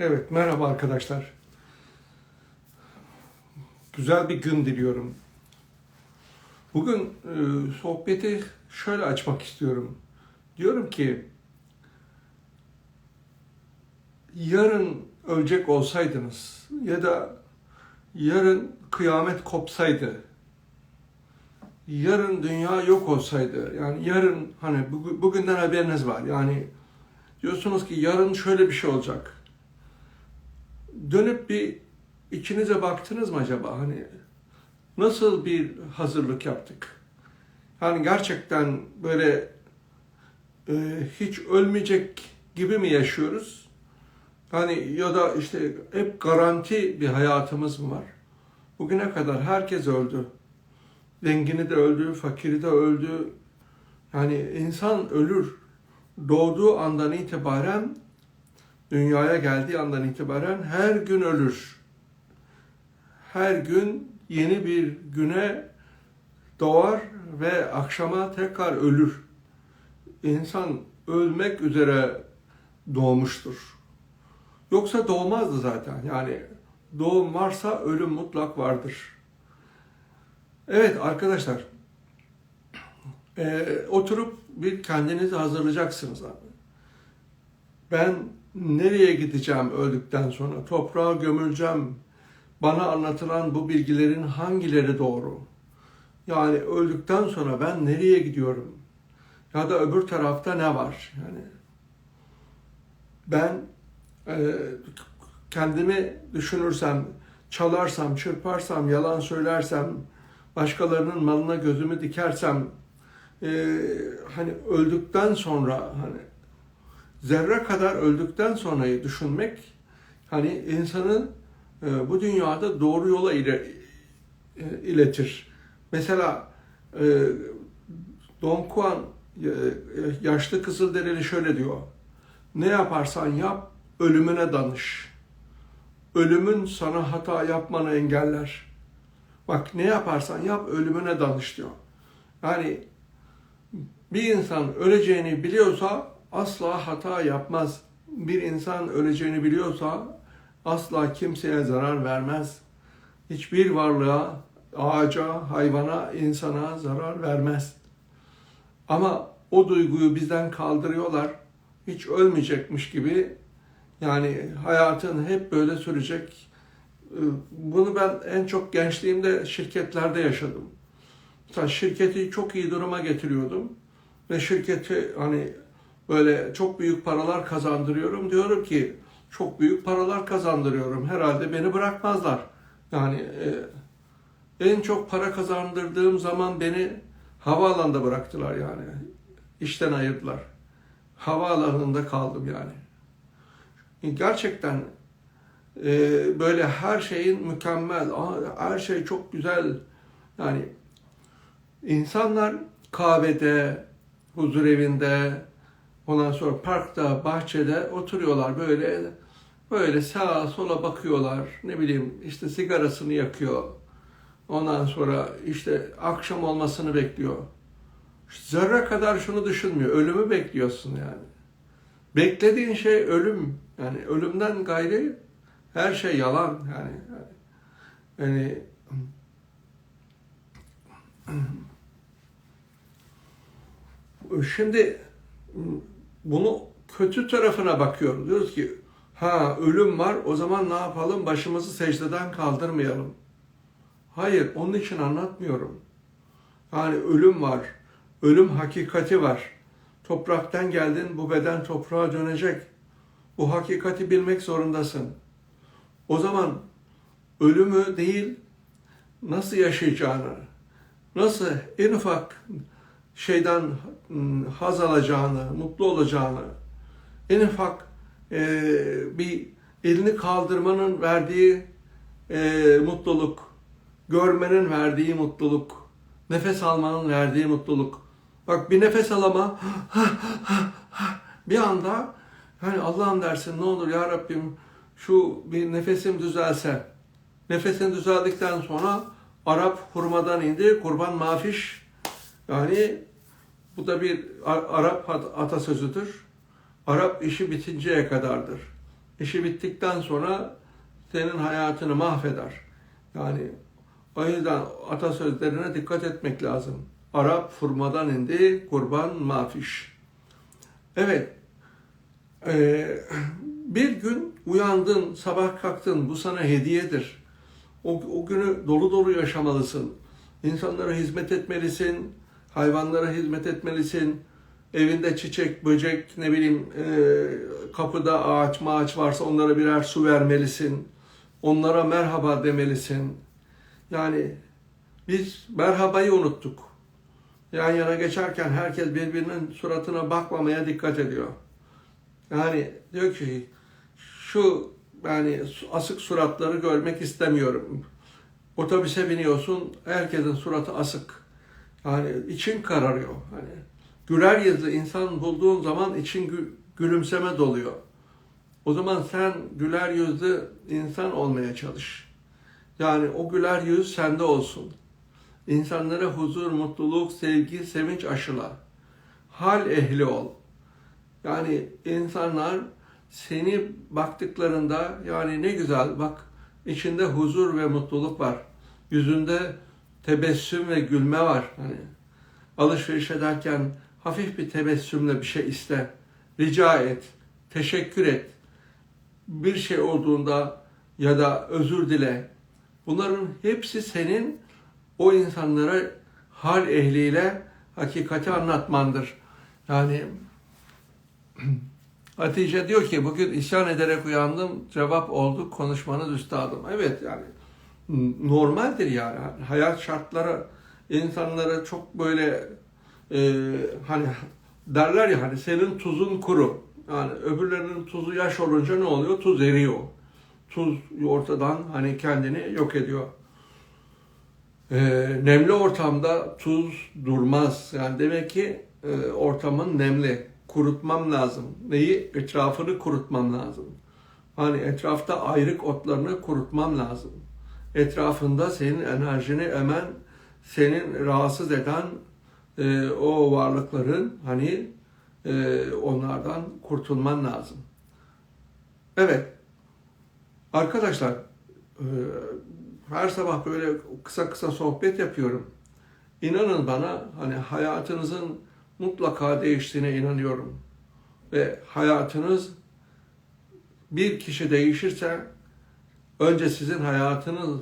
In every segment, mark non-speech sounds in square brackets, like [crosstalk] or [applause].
Evet, merhaba arkadaşlar. Güzel bir gün diliyorum. Bugün e, sohbeti şöyle açmak istiyorum. Diyorum ki, yarın ölecek olsaydınız ya da yarın kıyamet kopsaydı, yarın dünya yok olsaydı, yani yarın hani bugü- bugünden haberiniz var. Yani diyorsunuz ki yarın şöyle bir şey olacak dönüp bir içinize baktınız mı acaba? Hani nasıl bir hazırlık yaptık? Yani gerçekten böyle e, hiç ölmeyecek gibi mi yaşıyoruz? Hani ya da işte hep garanti bir hayatımız mı var? Bugüne kadar herkes öldü. Zengini de öldü, fakiri de öldü. Yani insan ölür. Doğduğu andan itibaren dünyaya geldiği andan itibaren her gün ölür. Her gün yeni bir güne doğar ve akşama tekrar ölür. İnsan ölmek üzere doğmuştur. Yoksa doğmazdı zaten. Yani doğum varsa ölüm mutlak vardır. Evet arkadaşlar, eee, oturup bir kendinizi hazırlayacaksınız abi. Ben nereye gideceğim öldükten sonra? Toprağa gömüleceğim. Bana anlatılan bu bilgilerin hangileri doğru? Yani öldükten sonra ben nereye gidiyorum? Ya da öbür tarafta ne var? Yani ben e, kendimi düşünürsem, çalarsam, çırparsam, yalan söylersem, başkalarının malına gözümü dikersem, e, hani öldükten sonra hani zerre kadar öldükten sonrayı düşünmek hani insanı e, bu dünyada doğru yola ile, e, iletir. Mesela e, Don Juan e, yaşlı Kızılderili şöyle diyor. Ne yaparsan yap ölümüne danış. Ölümün sana hata yapmanı engeller. Bak ne yaparsan yap ölümüne danış diyor. Yani bir insan öleceğini biliyorsa asla hata yapmaz. Bir insan öleceğini biliyorsa asla kimseye zarar vermez. Hiçbir varlığa, ağaca, hayvana, insana zarar vermez. Ama o duyguyu bizden kaldırıyorlar. Hiç ölmeyecekmiş gibi yani hayatın hep böyle sürecek. Ee, Bunu ben en çok gençliğimde şirketlerde yaşadım. Mesela şirketi çok iyi duruma getiriyordum ve şirketi hani böyle çok büyük paralar kazandırıyorum. Diyorum ki çok büyük paralar kazandırıyorum. Herhalde beni bırakmazlar. Yani e, en çok para kazandırdığım zaman beni havaalanında bıraktılar yani. İşten ayırdılar. Havaalanında kaldım yani. Gerçekten e, böyle her şeyin mükemmel, her şey çok güzel. Yani insanlar kahvede, huzur evinde, ondan sonra parkta, bahçede oturuyorlar böyle böyle sağa sola bakıyorlar. Ne bileyim işte sigarasını yakıyor. Ondan sonra işte akşam olmasını bekliyor. Zerre kadar şunu düşünmüyor. Ölümü bekliyorsun yani. Beklediğin şey ölüm. Yani ölümden gayri her şey yalan yani. Yani [clears throat] şimdi bunu kötü tarafına bakıyoruz. Diyoruz ki ha ölüm var o zaman ne yapalım? Başımızı secdeden kaldırmayalım. Hayır onun için anlatmıyorum. Yani ölüm var. Ölüm hakikati var. Topraktan geldin bu beden toprağa dönecek. Bu hakikati bilmek zorundasın. O zaman ölümü değil nasıl yaşayacağını, nasıl en ufak şeyden haz alacağını, mutlu olacağını, en ufak e, bir elini kaldırmanın verdiği e, mutluluk, görmenin verdiği mutluluk, nefes almanın verdiği mutluluk. Bak bir nefes alama, bir anda hani Allah'ım dersin ne olur ya Rabbim şu bir nefesim düzelse. Nefesin düzeldikten sonra Arap hurmadan indi, kurban mafiş. Yani bu da bir Arap atasözüdür. Arap işi bitinceye kadardır. işi bittikten sonra senin hayatını mahveder. Yani o yüzden atasözlerine dikkat etmek lazım. Arap furmadan indi, kurban mafiş. Evet, ee, bir gün uyandın, sabah kalktın, bu sana hediyedir. O, o günü dolu dolu yaşamalısın. İnsanlara hizmet etmelisin, hayvanlara hizmet etmelisin. Evinde çiçek, böcek, ne bileyim e, kapıda ağaç maaç varsa onlara birer su vermelisin. Onlara merhaba demelisin. Yani biz merhabayı unuttuk. Yan yana geçerken herkes birbirinin suratına bakmamaya dikkat ediyor. Yani diyor ki şu yani asık suratları görmek istemiyorum. Otobüse biniyorsun, herkesin suratı asık. Yani için kararıyor. Hani güler yüzlü insan bulduğun zaman için gü- gülümseme doluyor. O zaman sen güler yüzlü insan olmaya çalış. Yani o güler yüz sende olsun. İnsanlara huzur, mutluluk, sevgi, sevinç aşıla. Hal ehli ol. Yani insanlar seni baktıklarında yani ne güzel bak içinde huzur ve mutluluk var. Yüzünde tebessüm ve gülme var. Hani alışveriş ederken hafif bir tebessümle bir şey iste. Rica et. Teşekkür et. Bir şey olduğunda ya da özür dile. Bunların hepsi senin o insanlara hal ehliyle hakikati anlatmandır. Yani [clears throat] Hatice diyor ki bugün isyan ederek uyandım cevap oldu konuşmanız üstadım. Evet yani normaldir yani hayat şartları insanlara çok böyle e, hani derler ya hani senin tuzun kuru. Yani öbürlerinin tuzu yaş olunca ne oluyor? Tuz eriyor. Tuz ortadan hani kendini yok ediyor. E, nemli ortamda tuz durmaz. Yani demek ki e, ortamın nemli. Kurutmam lazım. Neyi? Etrafını kurutmam lazım. Hani etrafta ayrık otlarını kurutmam lazım. Etrafında senin enerjini emen, senin rahatsız eden e, o varlıkların hani e, onlardan kurtulman lazım. Evet. Arkadaşlar e, her sabah böyle kısa kısa sohbet yapıyorum. İnanın bana hani hayatınızın mutlaka değiştiğine inanıyorum. Ve hayatınız bir kişi değişirse önce sizin hayatınız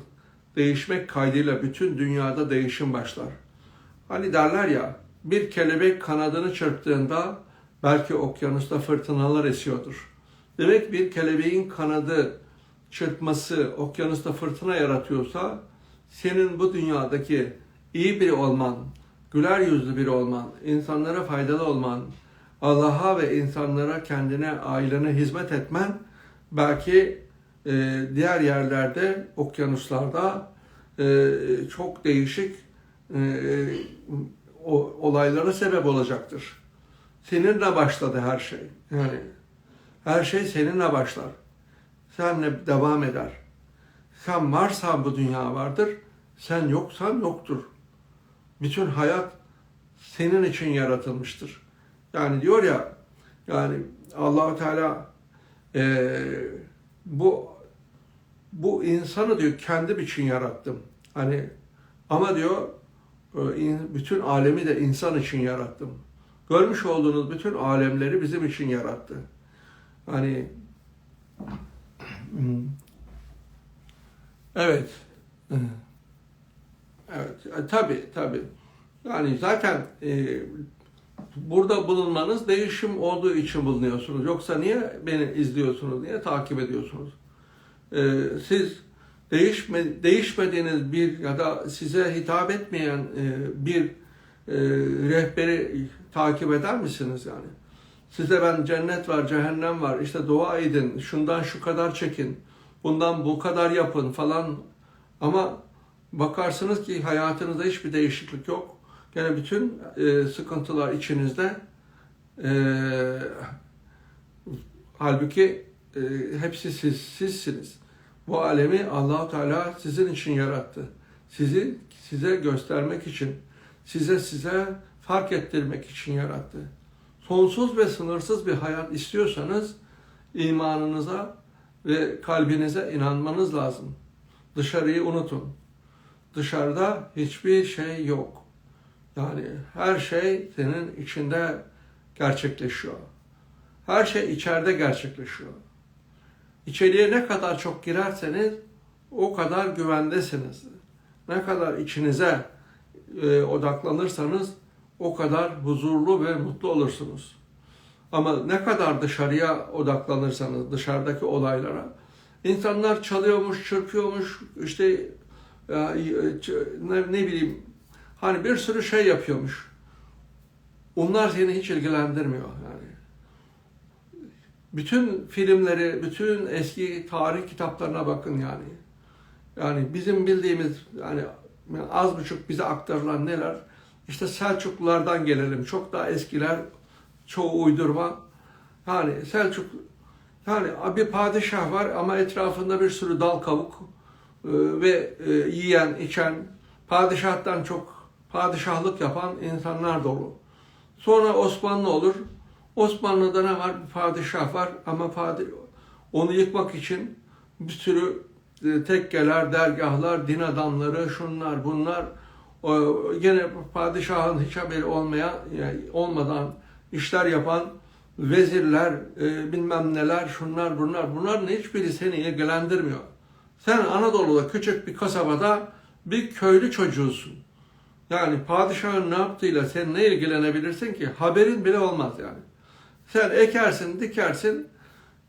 değişmek kaydıyla bütün dünyada değişim başlar. Hani derler ya bir kelebek kanadını çırptığında belki okyanusta fırtınalar esiyordur. Demek bir kelebeğin kanadı çırpması okyanusta fırtına yaratıyorsa senin bu dünyadaki iyi biri olman, güler yüzlü biri olman, insanlara faydalı olman, Allah'a ve insanlara kendine, ailene hizmet etmen belki e, diğer yerlerde, okyanuslarda e, çok değişik e, olaylara sebep olacaktır. Seninle başladı her şey. Yani her şey seninle başlar. Senle devam eder. Sen varsan bu dünya vardır. Sen yoksan yoktur. Bütün hayat senin için yaratılmıştır. Yani diyor ya yani Allahu Teala e, bu bu insanı diyor kendim için yarattım. Hani ama diyor e, bütün alemi de insan için yarattım. Görmüş olduğunuz bütün alemleri bizim için yarattı. Hani evet. Evet, e, tabi tabi. Yani zaten e, burada bulunmanız değişim olduğu için bulunuyorsunuz. Yoksa niye beni izliyorsunuz, niye takip ediyorsunuz? E, siz değişme, değişmediğiniz bir ya da size hitap etmeyen e, bir e, rehberi takip eder misiniz yani? Size ben cennet var, cehennem var, işte dua edin, şundan şu kadar çekin, bundan bu kadar yapın falan. Ama bakarsınız ki hayatınızda hiçbir değişiklik yok. Gene bütün e, sıkıntılar içinizde. E, halbuki e, hepsi siz, sizsiniz. Bu alemi Allahu Teala sizin için yarattı. Sizi size göstermek için, size size fark ettirmek için yarattı. Sonsuz ve sınırsız bir hayat istiyorsanız imanınıza ve kalbinize inanmanız lazım. Dışarıyı unutun. Dışarıda hiçbir şey yok. Yani her şey senin içinde gerçekleşiyor. Her şey içeride gerçekleşiyor. İçeriye ne kadar çok girerseniz o kadar güvendesiniz. Ne kadar içinize e, odaklanırsanız o kadar huzurlu ve mutlu olursunuz. Ama ne kadar dışarıya odaklanırsanız dışarıdaki olaylara insanlar çalıyormuş, çırpıyormuş, işte ya, ne, ne bileyim hani bir sürü şey yapıyormuş. Onlar seni hiç ilgilendirmiyor yani. Bütün filmleri, bütün eski tarih kitaplarına bakın yani. Yani bizim bildiğimiz yani az buçuk bize aktarılan neler? İşte Selçuklulardan gelelim. Çok daha eskiler, çoğu uydurma. Yani Selçuk yani bir padişah var ama etrafında bir sürü dal kavuk e, ve e, yiyen, içen, padişahtan çok padişahlık yapan insanlar dolu. Sonra Osmanlı olur. Osmanlı'da ne var? Bir padişah var ama padişah, onu yıkmak için bir sürü e, tekkeler, dergahlar, din adamları, şunlar, bunlar gene padişahın hiç haberi olmayan, olmadan işler yapan vezirler, e, bilmem neler, şunlar, bunlar, bunların hiçbiri seni ilgilendirmiyor. Sen Anadolu'da küçük bir kasabada bir köylü çocuğusun. Yani padişahın ne yaptığıyla sen ne ilgilenebilirsin ki? Haberin bile olmaz yani. Sen ekersin, dikersin,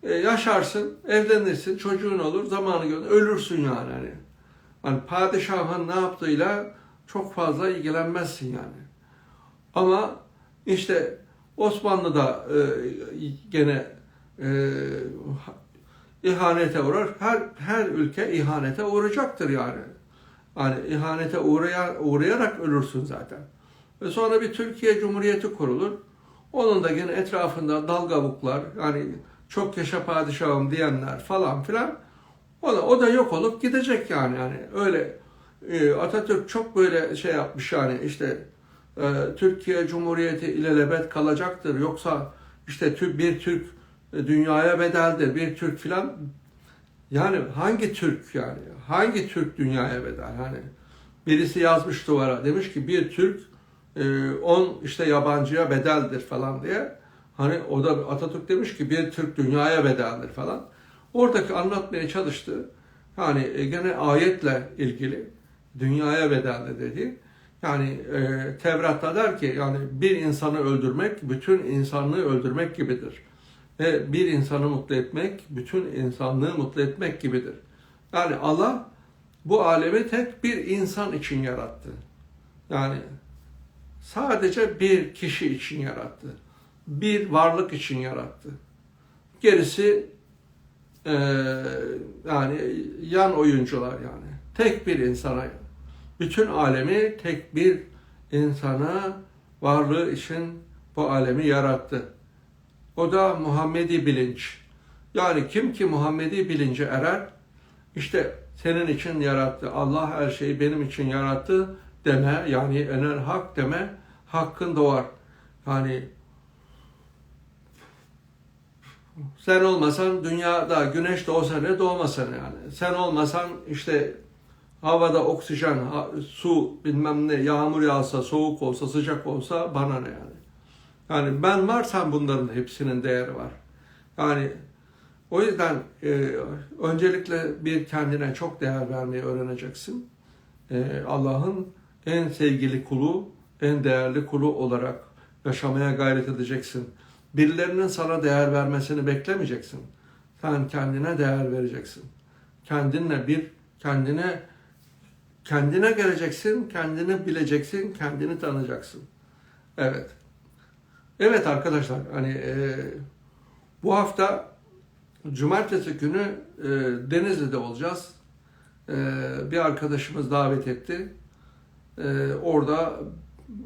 e, yaşarsın, evlenirsin, çocuğun olur, zamanı gönder, ölürsün yani. Hani. hani padişahın ne yaptığıyla çok fazla ilgilenmezsin yani. Ama işte Osmanlı'da e, gene e, ihanete uğrar. Her her ülke ihanete uğrayacaktır yani. Hani ihanete uğraya, uğrayarak ölürsün zaten. Ve sonra bir Türkiye Cumhuriyeti kurulur. Onun da gene etrafında dalgavuklar, yani çok yaşa padişahım diyenler falan filan. O da, o da yok olup gidecek yani. yani öyle e, Atatürk çok böyle şey yapmış yani işte e, Türkiye Cumhuriyeti ilelebet kalacaktır. Yoksa işte bir Türk dünyaya bedeldir, bir Türk filan. Yani hangi Türk yani? Hangi Türk dünyaya bedel? Hani birisi yazmış duvara demiş ki bir Türk on işte yabancıya bedeldir falan diye. Hani o da Atatürk demiş ki bir Türk dünyaya bedeldir falan. Oradaki anlatmaya çalıştı. Yani e, gene ayetle ilgili dünyaya bedeldir dedi. Yani e, Tevrat'ta der ki yani bir insanı öldürmek bütün insanlığı öldürmek gibidir. Ve bir insanı mutlu etmek bütün insanlığı mutlu etmek gibidir. Yani Allah bu alemi tek bir insan için yarattı. Yani sadece bir kişi için yarattı. Bir varlık için yarattı. Gerisi e, yani yan oyuncular yani. Tek bir insana bütün alemi tek bir insana varlığı için bu alemi yarattı. O da Muhammedi bilinç. Yani kim ki Muhammedi bilince erer, işte senin için yarattı. Allah her şeyi benim için yarattı deme. Yani enel hak deme. Hakkın doğar. Yani sen olmasan dünyada güneş doğsa ne doğmasan yani. Sen olmasan işte havada oksijen, su bilmem ne, yağmur yağsa, soğuk olsa, sıcak olsa bana ne yani. Yani ben varsam bunların hepsinin değeri var. Yani o yüzden e, öncelikle bir kendine çok değer vermeyi öğreneceksin. E, Allah'ın en sevgili kulu, en değerli kulu olarak yaşamaya gayret edeceksin. Birilerinin sana değer vermesini beklemeyeceksin. Sen kendine değer vereceksin. Kendinle bir, kendine kendine geleceksin, kendini bileceksin, kendini tanıyacaksın. Evet. Evet arkadaşlar, hani e, bu hafta Cumartesi günü e, Denizli'de olacağız. E, bir arkadaşımız davet etti. E, orada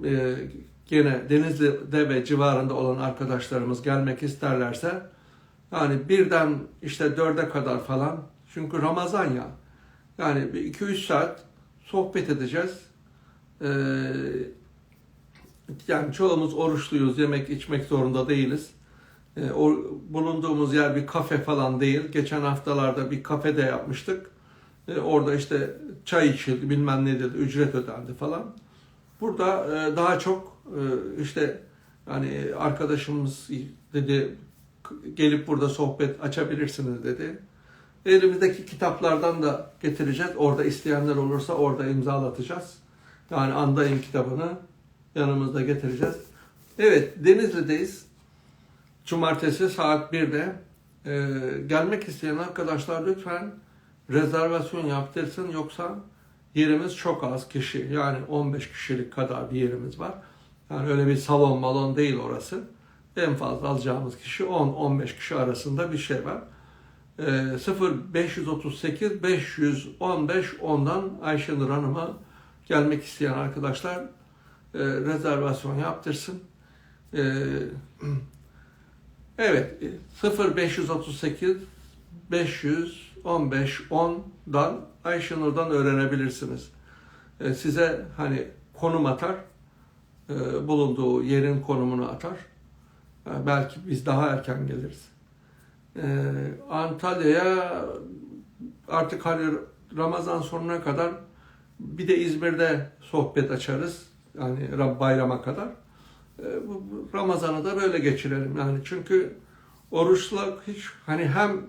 e, gene Denizli'de ve civarında olan arkadaşlarımız gelmek isterlerse yani birden işte dörde kadar falan çünkü Ramazan ya yani 2-3 saat sohbet edeceğiz. Ee, yani çoğumuz oruçluyuz, yemek içmek zorunda değiliz. E, o bulunduğumuz yer bir kafe falan değil. Geçen haftalarda bir kafede yapmıştık. E, orada işte çay içildi, bilmem ne dedi, ücret ödendi falan. Burada e, daha çok e, işte hani arkadaşımız dedi gelip burada sohbet açabilirsiniz dedi. Elimizdeki kitaplardan da getireceğiz. Orada isteyenler olursa orada imzalatacağız. Yani Andayım kitabını yanımızda getireceğiz. Evet, Denizli'deyiz. Cumartesi saat 1'de. Ee, gelmek isteyen arkadaşlar lütfen rezervasyon yaptırsın yoksa yerimiz çok az kişi. Yani 15 kişilik kadar bir yerimiz var. Yani öyle bir salon malon değil orası. En fazla alacağımız kişi 10-15 kişi arasında bir şey var. Ee, 0 538 515 10'dan Ayşenur Hanım'a gelmek isteyen arkadaşlar e, rezervasyon yaptırsın. Ee, [clears throat] evet 0 538 515 10'dan Ayşenur'dan öğrenebilirsiniz. Ee, size hani konum atar, e, bulunduğu yerin konumunu atar. E, belki biz daha erken geliriz. Ee, Antalya'ya artık hani Ramazan sonuna kadar bir de İzmir'de sohbet açarız. Yani bayrama kadar. Ramazan'ı da böyle geçirelim. Yani çünkü oruçla hiç hani hem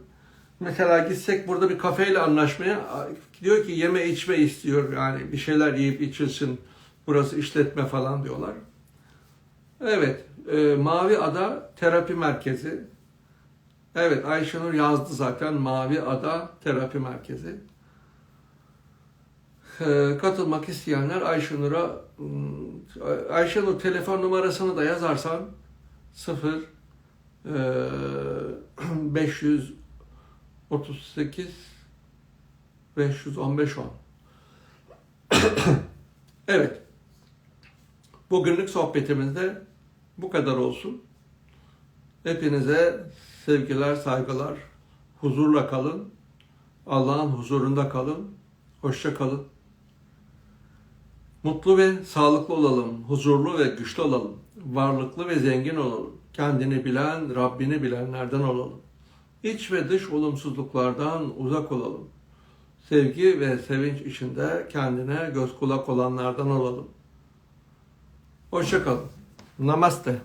mesela gitsek burada bir kafeyle anlaşmaya diyor ki yeme içme istiyor yani bir şeyler yiyip içilsin burası işletme falan diyorlar. Evet, e, Mavi Ada Terapi Merkezi. Evet, Ayşenur yazdı zaten Mavi Ada Terapi Merkezi. E, katılmak isteyenler Ayşenur'a hmm, Ayşenur telefon numarasını da yazarsan 0 e, [clears throat] 538 515 10 Evet. Bugünlük sohbetimizde bu kadar olsun. Hepinize sevgiler, saygılar. Huzurla kalın. Allah'ın huzurunda kalın. Hoşça kalın. Mutlu ve sağlıklı olalım. Huzurlu ve güçlü olalım. Varlıklı ve zengin olalım. Kendini bilen, Rabbini bilenlerden olalım. İç ve dış olumsuzluklardan uzak olalım. Sevgi ve sevinç içinde kendine göz kulak olanlardan olalım. Hoşça kalın. Namaste.